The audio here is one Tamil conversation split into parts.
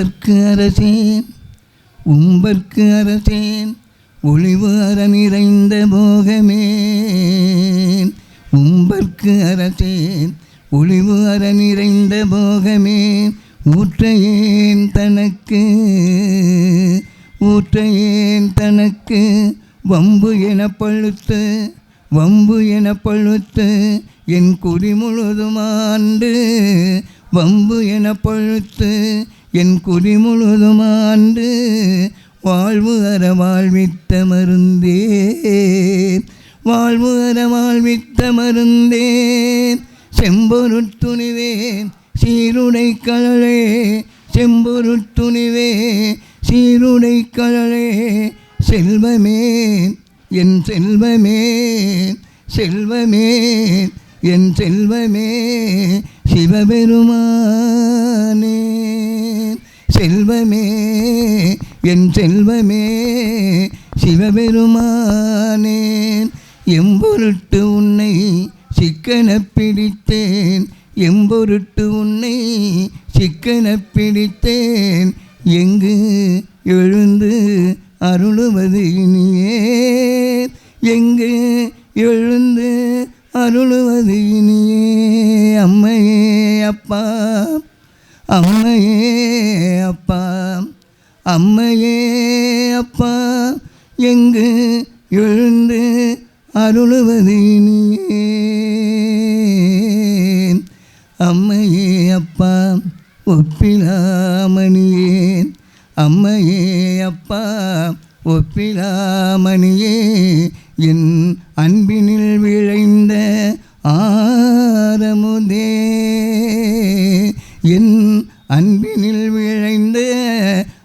உம்பற்கு அரசேன் உம்பர்க்கு அரசேன் ஒளிவார நிறைந்த போகமேன். உம்பர்க்கு அரசேன் ஒளிவார நிறைந்த போகமேன். ஊற்றையேன் தனக்கு ஊற்றையேன் தனக்கு வம்பு என பழுத்து வம்பு என பழுத்து என் குறி முழுதுமாண்டு வம்பு என பழுத்து என் குறி முழுதுமாண்டு வாழ்வு அற வாழ்வித்த மருந்தே வாழ்வு அற வாழ்வித்த மருந்தேன். செம்பொருட்டுணிவே சீருடை கழலே. செம்பொருட்டுணிவே சீருடை கழலே. செல்வமே என் செல்வமே செல்வமே என் செல்வமே சிவபெருமானே. செல்வமே என் செல்வமே சிவபெருமானேன் எம்பொருட்டு உன்னை சிக்கன பிடித்தேன் எம்பொருட்டு உன்னை சிக்கன பிடித்தேன் எங்கு எழுந்து அருளுவது இனியே எங்கு எழுந்து அருளுவது இனியே அம்மையே அப்பா அம்மையே அப்பா அம்மையே அப்பா எங்கு எழுந்து அருளுவது இனியே அம்மையே அப்பா ஒப்பிலாமணியே அம்மையே அப்பா ஒப்பிலாமணியே என் அன்பினில் விளைந்த ஆ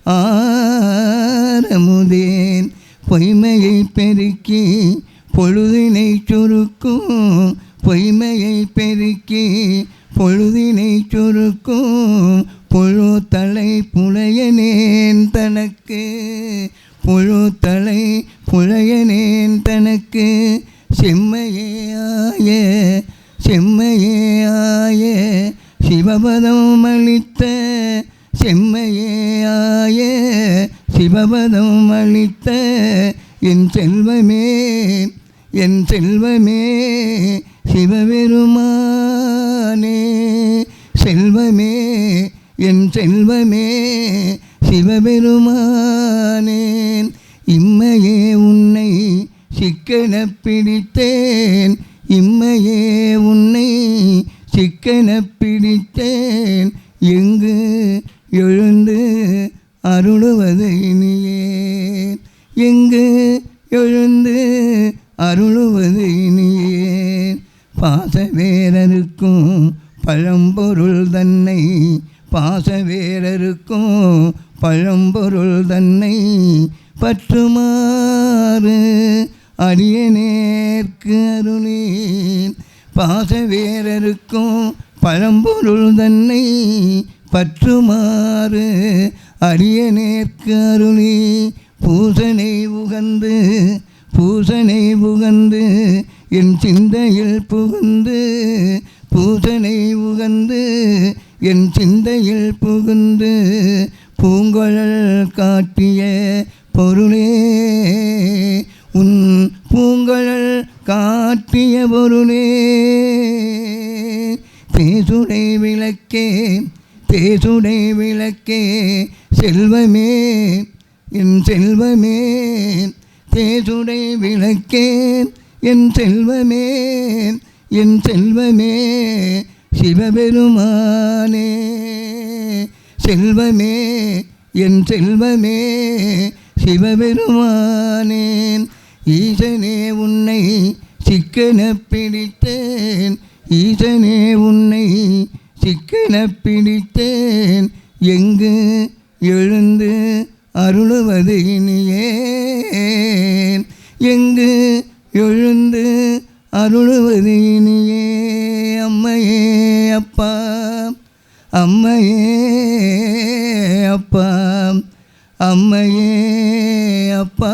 ஆரமுதேன். பொய்மையை பெருக்கி பொழுதினை சுருக்கும். பொய்மையை பெருக்கி பொழுதினை சுருக்கும். பொழு தலை புலையனேன் தனக்கு. பொழு தலை புலையனேன் தனக்கு. செம்மையே ஆய செம்மையே ஆய சிவபதம் அளித்த செம்மையே ஆய சிவபதம் அளித்த என் செல்வமே என் செல்வமே சிவபெருமானே செல்வமே என் செல்வமே சிவபெருமானே. இம்மையே உன்னை சிக்கன பிடித்தேன் இம்மையே உன்னை சிக்கன பிடித்தேன் எங்கு எழுந்து அருளுவது இனியே எங்கு எழுந்து அருளுவது இனியே பாசவேரருக்கும் பழம்பொருள் தன்னை பாசவேரருக்கும் பழம்பொருள் தன்னை பற்றுமாறு அடியனேற்கு அருளேன். பாசவேரருக்கும் பழம்பொருள் தன்னை பற்றுமாறு அடியனேற்கு அருளி பூசனை உகந்து பூசனை புகந்து என் சிந்தையில் புகுந்து பூசனை உகந்து என் சிந்தையில் புகுந்து பூங்குழல் காட்டிய பொருளே உன் பூங்குழல் காட்டிய பொருளே. பேசுடை விளக்கே பேசுடை விளக்கே செல்வமே என் செல்வமே. தேசுடை விளக்கே என் செல்வமே என் செல்வமே. சிவபெருமானே செல்வமே என் செல்வமே. சிவபெருமானேன் ஈசனே உன்னை சிக்கன பிடித்தேன். ஈசனே உன்னை சிக்கன பிடித்தேன். எங்கு எழுந்து அருளுவது இனியே எங்கு எழுந்து அருளுவது இனியே அம்மையே அப்பா. அம்மையே அப்பா. அம்மையே அப்பா.